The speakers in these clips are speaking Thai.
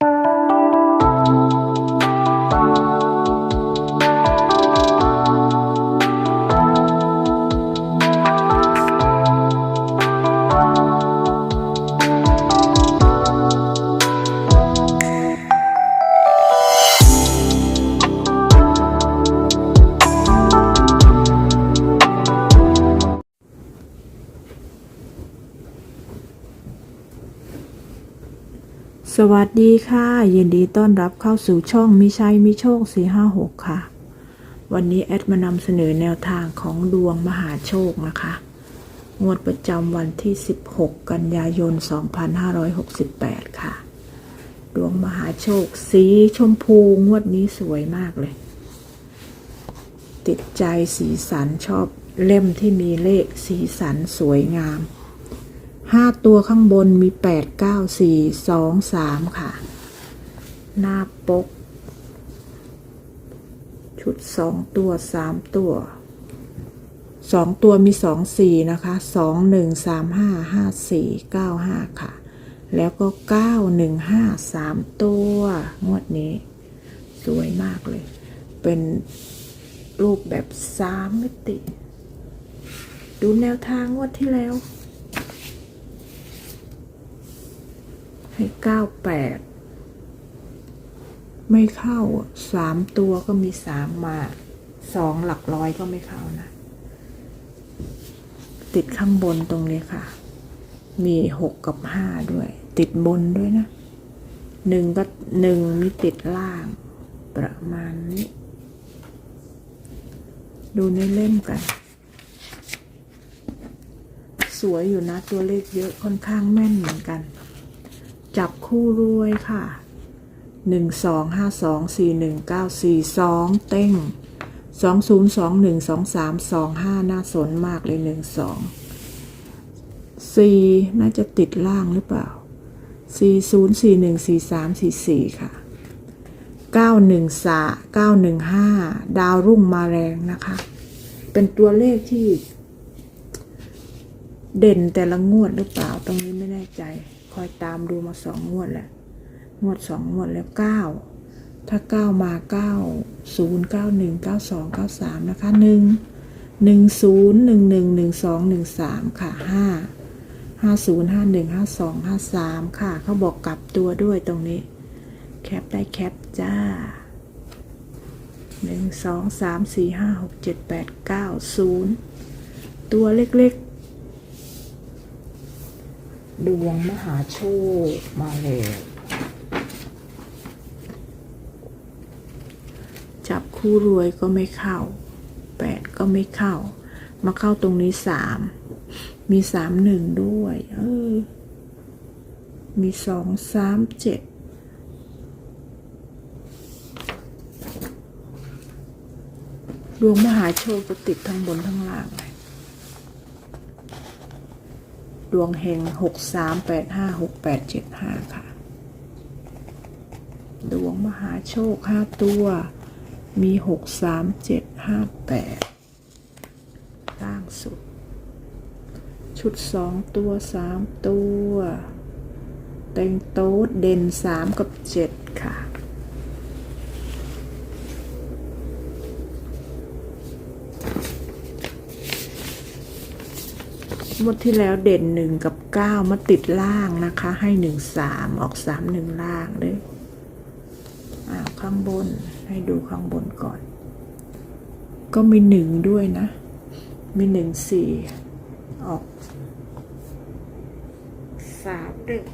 you สวัสดีค่ะ ยินดีต้อนรับเข้าสู่ช่องมิชัยมิโชค 456 ค่ะ วันนี้แอดมานำเสนอแนวทางของดวงมหาโชคนะคะ งวดประจำวันที่ 16 กันยายน 2568 ค่ะ ดวงมหาโชค สีชมพูงวดนี้สวยมากเลย ติดใจสีสันชอบเล่มที่มีเลขสีสันสวยงาม ห้าตัวข้างบนมีแปดเก้าสี่สองสามค่ะ หน้าปก ชุดสองตัวสามตัวสองตัวมีสองสี่นะคะสองหนึ่งสามห้าห้าสี่เก้าห้าค่ะ แล้วก็เก้าหนึ่งห้าสามตัว งวดนี้ สวยมากเลย เป็นรูปแบบสามมิติ ดูแนวทางงวดที่แล้ว ให้เก้าแปดไม่เข้าสามตัวก็มีสามมาสองหลักร้อยก็ไม่เข้านะ ติดข้างบนตรงนี้ค่ะ มีหกกับห้าด้วย ติดบนด้วยนะหนึ่งก็หนึ่งมีติดล่าง ประมาณนี้ ดูในเล่มกัน สวยอยู่นะตัวเลขเยอะค่อนข้างแม่นเหมือนกัน จับคู่รวยค่ะหนึ่งสองห้าสองสี่หนึ่งเก้าสี่สองเต้งสองศูนย์สองหนึ่งสองสามสองห้าน่าสนมากเลยหนึ่งสองสี่น่าจะติดล่างหรือเปล่าสี่ศูนย์สี่หนึ่งสี่สามสี่สี่ค่ะเก้าหนึ่งสาเก้าหนึ่งห้าดาวรุ่งมาแรงนะคะ เป็นตัวเลขที่ เด่นแต่ละงวดหรือเปล่า ตรงนี้ไม่แน่ใจ อยตามดูมาสองงวดแหล้วงวดสองงวดแล้วเก้าถ้าเก้ามาเก้าศูนย์เก้าหนึ่งเก้าสองเก้าสามนะคะหนึ่งหนึ่งศูนย์หนึ่งหนึ่งหนึ่งสองหนึ่งสามค่ะห้าห้าศูนย์ห้าหนึ่งห้าสองห้าสามค่ะ เขาบอกกลับตัวด้วยตรงนี้ แคปได้แคปจ้าหนึ่งสองสามสี่ห้าหกเจ็ดแปดเก้าศูนย์ตัวเล็กๆ ดวงมหาโชคมาแล้วจับคู่รวยก็ไม่เข้าแปดก็ไม่เข้า มาเข้าตรงนี้สามมีสามหนึ่งด้วย เออ มีสองสามเจ็ดดวงมหาโชคจะติดทั้งบนทั้งล่างเลย ดวงเฮงหกสามแปดห้าหกแปดเจ็ดห้าค่ะ ดวงมหาโชคห้าตัว มีหกสามเจ็ดห้าแปดล่างสุด ชุดสองตัวสามตัว เต็งโต๊ดเด่นสามกับเจ็ดค่ะ งวดที่แล้วเด่นหนึ่งกับเก้ามาติดล่างนะคะ ให้หนึ่งสามออกสามหนึ่งล่างเลยอ่าข้างบนให้ดูข้างบนก่อน ก็มีหนึ่งด้วยนะ มีหนึ่งสี่ออกสามหนึ่ง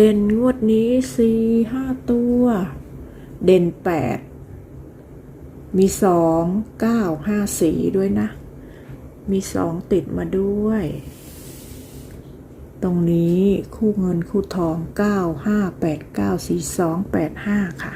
เด่นงวดนี้สี่ห้าตัว เด่นแปดมีสองเก้าห้าสีด้วยนะ มีสองติดมาด้วย ตรงนี้คู่เงินคู่ทองเก้าห้าแปดเก้าสี่สองแปดห้าค่ะ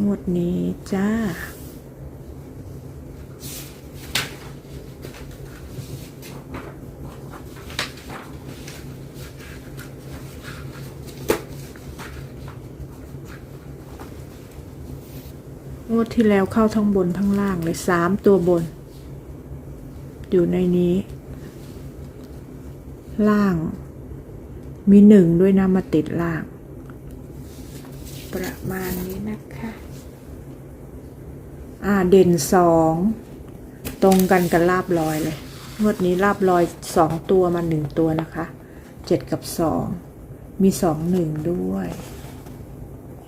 งวดนี้จ้า ช วดที่แล้วเข้าทั้งบนทั้งล่างเลยสามตัวบน อยู่ในนี้ ล่าง มีหนึ่งด้วยนะมาติดล่าง ประมาณนี้นะคะ อ่าเด่นสองตรงกันกับลาบลอยเลยงวดนี้ลาบลอยสองตัวมาหนึ่งตัวนะคะเจ็ดกับสองมีสองหนึ่งด้วย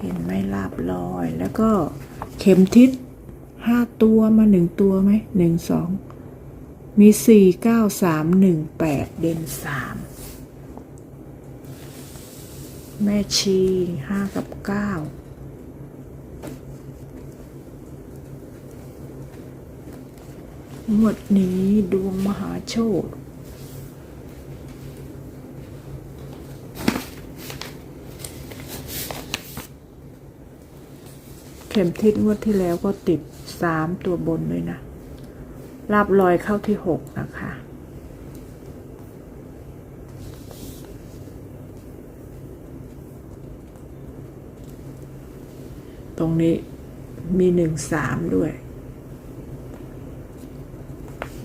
เห็นไหมลาบลอยแล้วก็ เข็มทิศห้าตัวมาหนึ่งตัวไหมหนึ่งสองมีสี่เก้าสามหนึ่งแปดเด่นสามแม่ชีห้ากับเก้างวดนี้ดวงมหาโชค ข็มทิศงวดที่แล้วก็ติดสามตัวบนเลยนะลาบลอยเข้าที่หกนะคะ ตรงนี้มีหนึ่งสามด้วย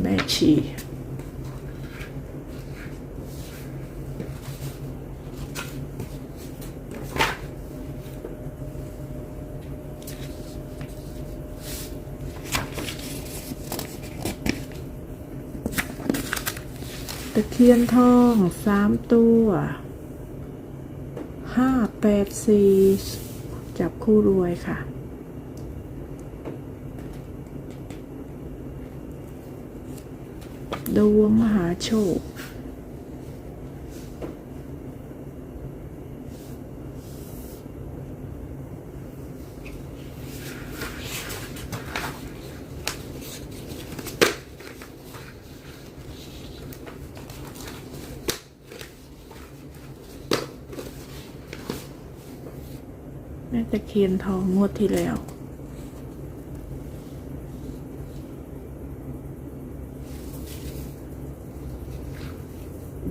แม่ชี ตะเคียนทองสามตัวห้าแปดสี่จับคู่รวยค่ะ ดวงมหาโชค ม่ตะเคียนทองงวดที่แล้ว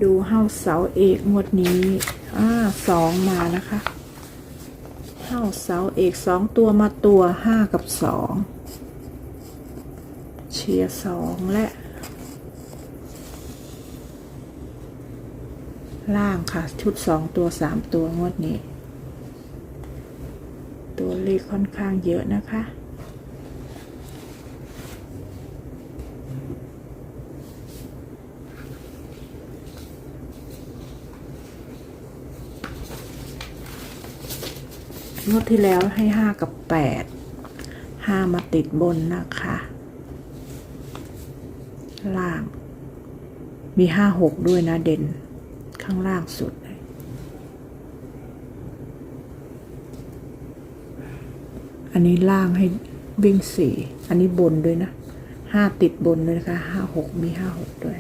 ดูเฮ้าเสาเอกงวดนี้อ่าสองมานะคะเฮ้าเสาเอกสองตัวมาตัวห้ากับสองเชียร์สองและล่างค่ะ ชุดสองตัวสามตัวงวดนี้ ค่อนข้างเยอะนะคะ งวดที่แล้วให้ห้ากับแปดห้ามาติดบนนะคะ ล่าง มีห้าหกด้วยนะเด่นข้างล่างสุดเลย อั นี้ล่างให้วิ่งสี่อันนี้บนด้วยนะห้าติดบนเลยนะคะห้าหกมีห้าหกด้วย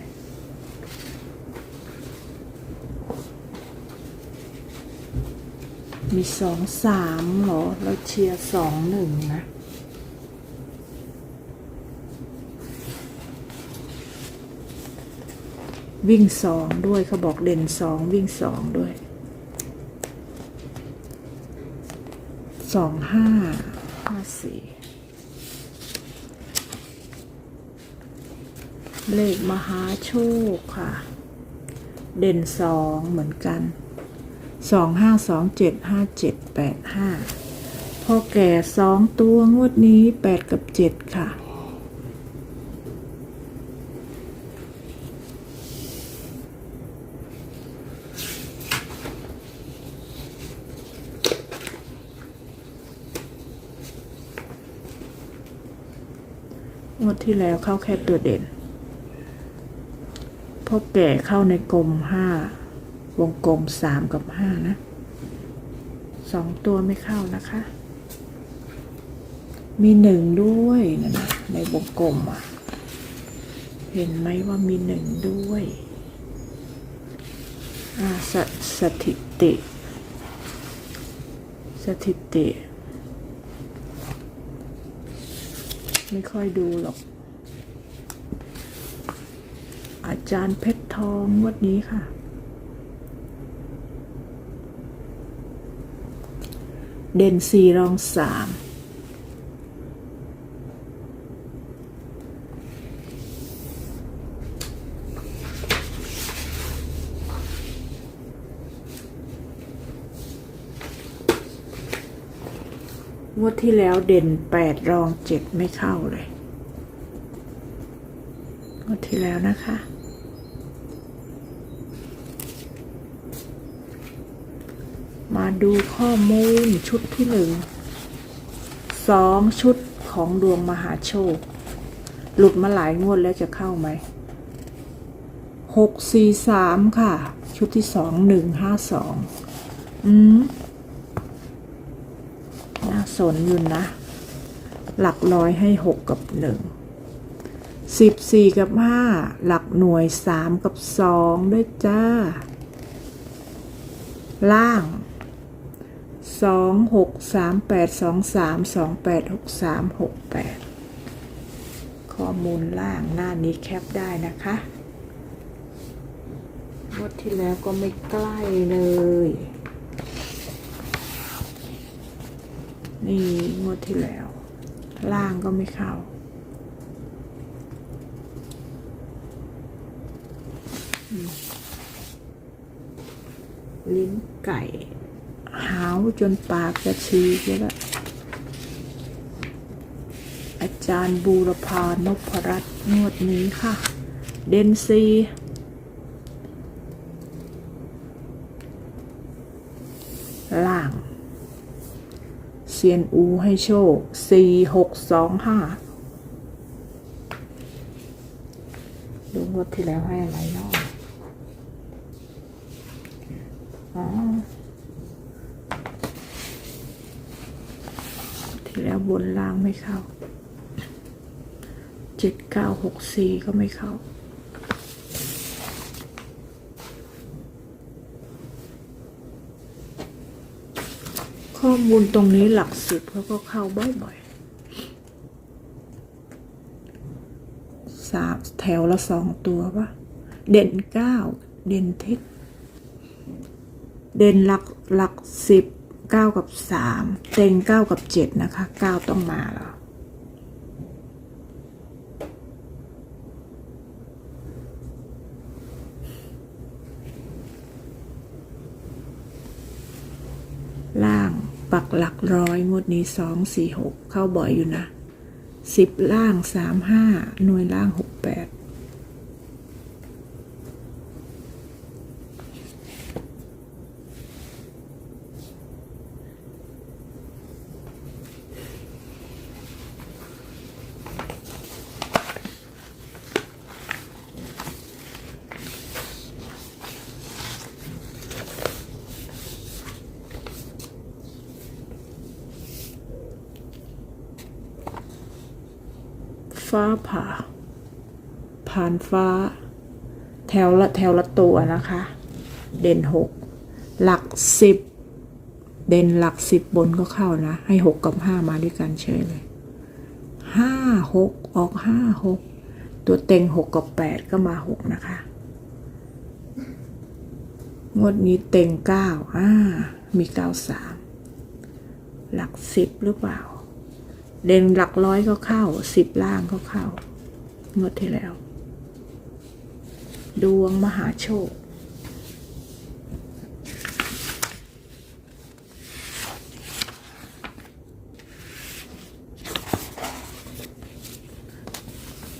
มีสองสามเหรอแล้วเชียร์สองหนึ่งนะวิ่งสองด้วยเขาบอกเด่นสองวิ่งสองด้วยสองห้า สี่เลขมหาโชคค่ะ เด่นสองเหมือนกันสองห้าสองเจ็ดห้าเจ็ดแปดห้าพอแก่สองตัวงวดนี้แปดกับเจ็ดค่ะ งวดที่แล้วเข้าแค่ตัวเด่นพอแก่เข้าในกลมห้าวงกลมสามกับห้านะสองตัวไม่เข้านะคะ มีหนึ่งด้วยนะในวงกลมอะ เห็นไหมว่ามีหนึ่งด้วยอาสสถิติ สถิติ ไม่ค่อยดูหรอก อาจารย์เพชรทองงวันนี้ค่ะ เด่นสี่รองสาม วดที่แล้วเด่นแปดรองเจ็ดไม่เข้าเลยงวดที่แล้วนะคะ มาดูข้อมูลชุดที่หนึ่งสองชุดของดวงมหาโชค หลุดมาหลายงวดแล้วจะเข้าไหมหกสี่สามค่ะ ชุดที่สองหนึ่งห้าสองอืม สนอยู่นะ หลักร้อยให้หกกับหนึ่งสิบสี่กับห้าหลักหน่วยสามกับสองด้วยจ้า ล่างสองหกสามแปดสองสามสองแปดหกสามหกแปดข้อมูลล่างหน้านี้แคปได้นะคะงวดที่แล้วก็ไม่ใกล้เลย นี่งวดที่แล้ว ล่างก็ไม่เข้า ลิ้นไก่ หาวจนปากจะชีกแล้วอาจารย์บูรพานพรัตน์งวดนี้ค่ะ เดนซี ล่าง เซียนอูให้โชคสี่หกสองห้าดูงวดที่แล้วให้อะไรเนาะอ๋อที่แล้วบนล่างไม่เข้าเจ็ดเก้าหกสี่ก็ไม่เข้า ข้อมูลตรงนี้หลักสิบแล้วก็เข้าบ่อยๆสามแถวละสองตัวปะเด่นเก้าเด่นทิศเด่นหลักหลักสิบเก้ากับสามเต็งเก้ากับเจ็ดนะคะเก้าต้องมาแล้ว ล่างปัก หลักร้อยงวดนี้สองสี่หกเข้าบ่อยอยู่นะสิบล่างสามห้าหน่วยล่างหกแปด ฟ้าผ่า ผ่านฟ้า แถวละแถวละตัวนะคะ เด่นหกหลักสิบเด่นหลักสิบบนก็เข้านะ ให้หกกับห้ามาด้วยกันเฉยเลยห้าหกออกห้าหกตัวเต็งหกกับแปดก็มาหกนะคะงวดนี้เต็งเก้าอ่ามีเก้าสามหลักสิบหรือเปล่า เด่นหลักร้อยก็เข้าสิบล่างก็เข้างวดที่แล้ว ดวงมหาโชค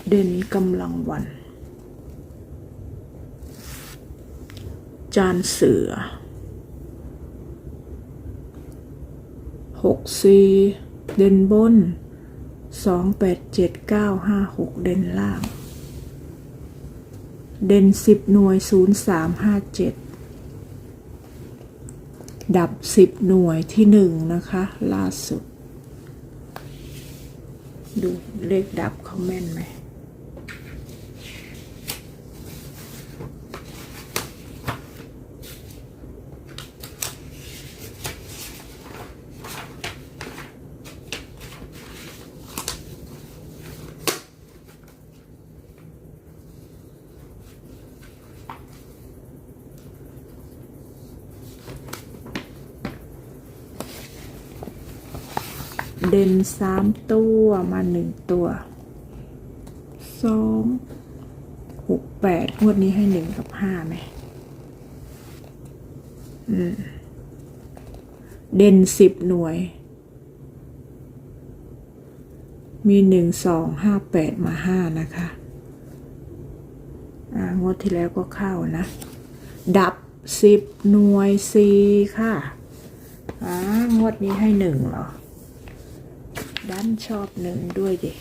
เด่นกำลังวัน จานเสือหกสี่ เด่นบนสองแปดเจ็ดเก้าห้าหกเด่นล่าง เด่นสิบหน่วยศูนย์สามห้าเจ็ดดับสิบหน่วยที่หนึ่งนะคะ ล่าสุด ดูเลขดับเขาแม่นไหม เด่นสามตัวมาหนึ่งตัวสองหกแปดงวดนี้ให้หนึ่งกับห้าไหมอืมเด่นสิบหน่วย มีหนึ่งสองห้าแปดมาห้านะคะงวดที่แล้วก็เข้านะ ดับสิบหน่วยสี่ค่ะอ่างวดนี้ให้หนึ่งเหรอ ดันชอบหนึ่งด้วยดิ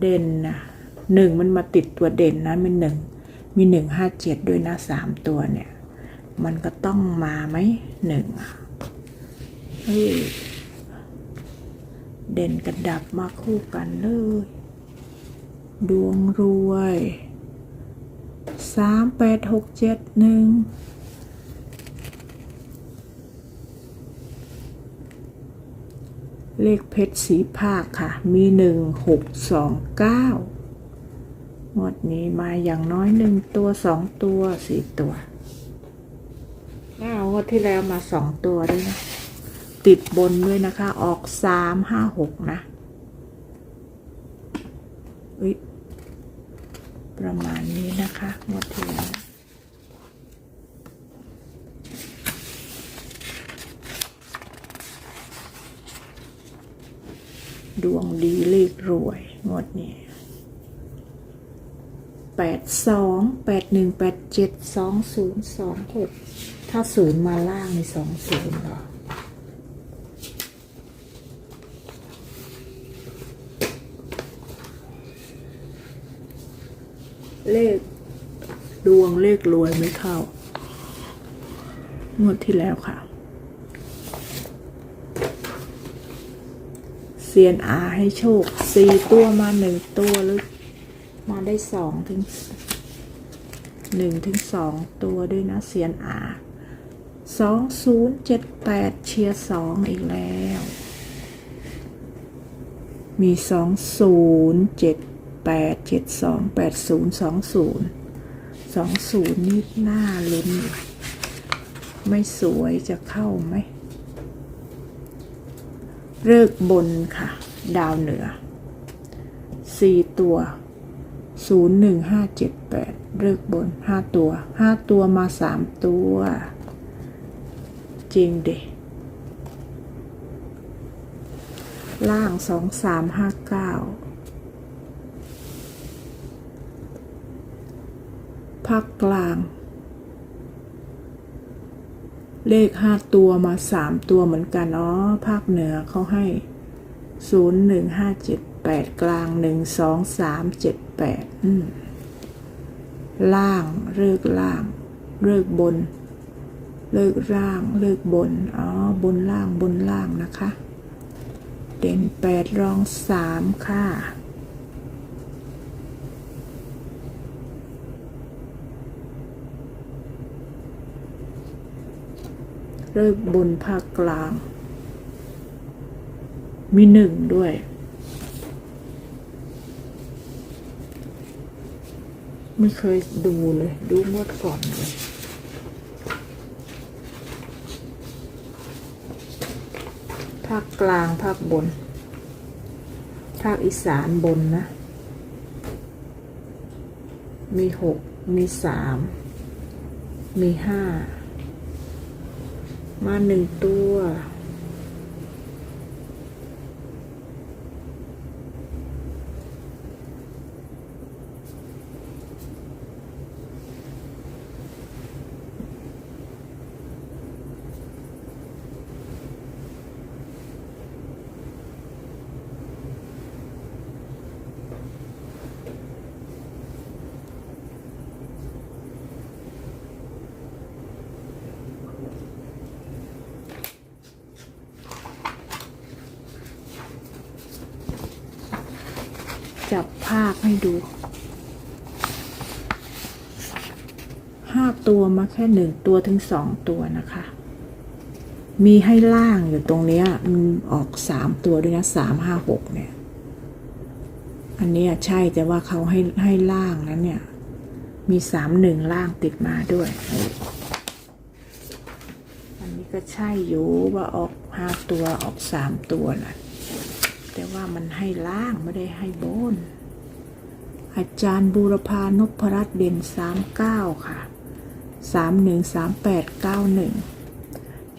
เด่นนะหนึ่งมันมาติดตัวเด่นนะมันหนึ่ง มีหนึ่งห้าเจ็ดด้วยนะสามตัวเนี่ย มันก็ต้องมาไหมหนึ่งเฮ้ยเด่นกับดับมาคู่กันเลย ดวงรวยสามแปดหกเจ็ดหนึ่ง เลขเพชรสีภาคค่ะ มีหนึ่งหกสองเก้างวดนี้มาอย่างน้อยหนึ่งตัวสองตัวสี่ตัวอ้างวดที่แล้วมาสองตัวด้วยนะ ติดบนด้วยนะคะ ออกสามห้าหกนะประมาณนี้นะคะงวดที่แล้ว ดวงดีเลขรวยงวดนี้แปดสองแปดหนึ่งแปดเจ็ดสองศูนย์สองหกถ้าศูนย์มาล่างในสองศูนย์หรอเลขดวงเลขรวยไม่เข้างวดที่แล้วค่ะ เซียนอาให้โชคสี่ตัวมาหนึ่งตัวหรือมาได้สองถึงหนึ่งถึงสองตัวด้วยนะเซียนอาสองศูนย์เจ็ดแปดเชียร์สองอีกแล้ว มีสองศูนย์เจ็ดแปดเจ็ดสองแปดศูนย์สองศูนย์สองศูนย์นี่หน้าลุ้น ไม่สวยจะเข้าไหม เลิกบนค่ะ ดาวเหนือสี่ตัวศูนย์หนึ่งห้าเลิกบนห้าตัวห้าตัวมาสามตัว จริงเดล่างสองสามห้าเก้าภาคกลาง เลขห้าตัวมาสามตัวเหมือนกันอ๋อภาคเหนือเขาให้ศูนย์หนึ่งห้าเจ็ดแปดกลางหนึ่งสองสามเจ็ดแปดอืมล่างเลิกล่าง เลิกบน เลิกร่างเลิกบนอ๋อบนล่างบนล่างนะคะ เด่นแปดรองสามค่ะ เลิกบนภาคกลาง มีหนึ่งด้วย ไม่เคยดูเลย ดูงวดก่อนเลยภาคกลางภาคบน ภาคอีสานบนนะ มีหกมีสามมีห้า มาหนึ่งตัว จับ ภาคให้ดูห้าตัวมาแค่หนึ่งตัวถึงสองตัวนะคะ มีให้ล่างอยู่ตรงเนี้ยมันออกสามตัวด้วยนะสามห้าหกเนี่ย อันนี้ใช่แต่ว่าเขาให้ให้ล่างนั้นเนี่ย มีสามหนึ่งล่างติดมาด้วย อันนี้ก็ใช่อยู่ว่าออกห้าตัวออกสามตัวนะแต่ว่ามันให้ล่างไม่ได้ให้บน อาจารย์บูรพานพรัตน์เด่นสามเก้าค่ะสามหนึ่งสามแปดเก้าหนึ่ง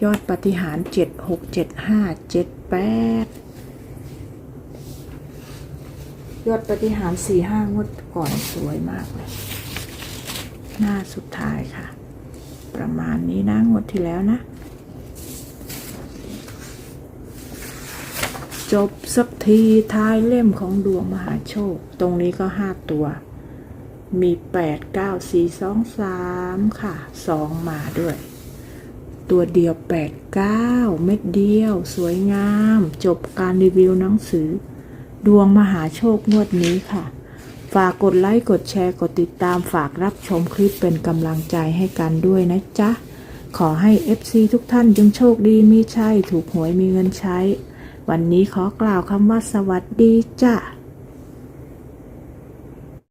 ยอดปฏิหารเจ็ดหกเจ็ดห้าเจ็ดแปดยอดปฏิหารสี่ห้างวดก่อนสวยมากเลย หน้าสุดท้ายค่ะ ประมาณนี้นะงวดที่แล้วนะ จบสักทีท้ายเล่มของดวงมหาโชค ตรงนี้ก็ห้าตัว มีแปดเก้าสี่สองสามค่ะสองมาด้วย ตัวเดียวแปดเก้าเม็ดเดียว สวยงาม จบการรีวิวหนังสือ ดวงมหาโชคงวดนี้ค่ะ ฝากกดไลค์ กดแชร์ กดติดตามฝากรับชมคลิปเป็นกำลังใจให้กันด้วยนะจ๊ะ ขอให้ FC ทุกท่านจงโชคดีมีชัยถูกหวยมีเงินใช้ วันนี้ขอกล่าวคำว่าสวัสดีจ้ะ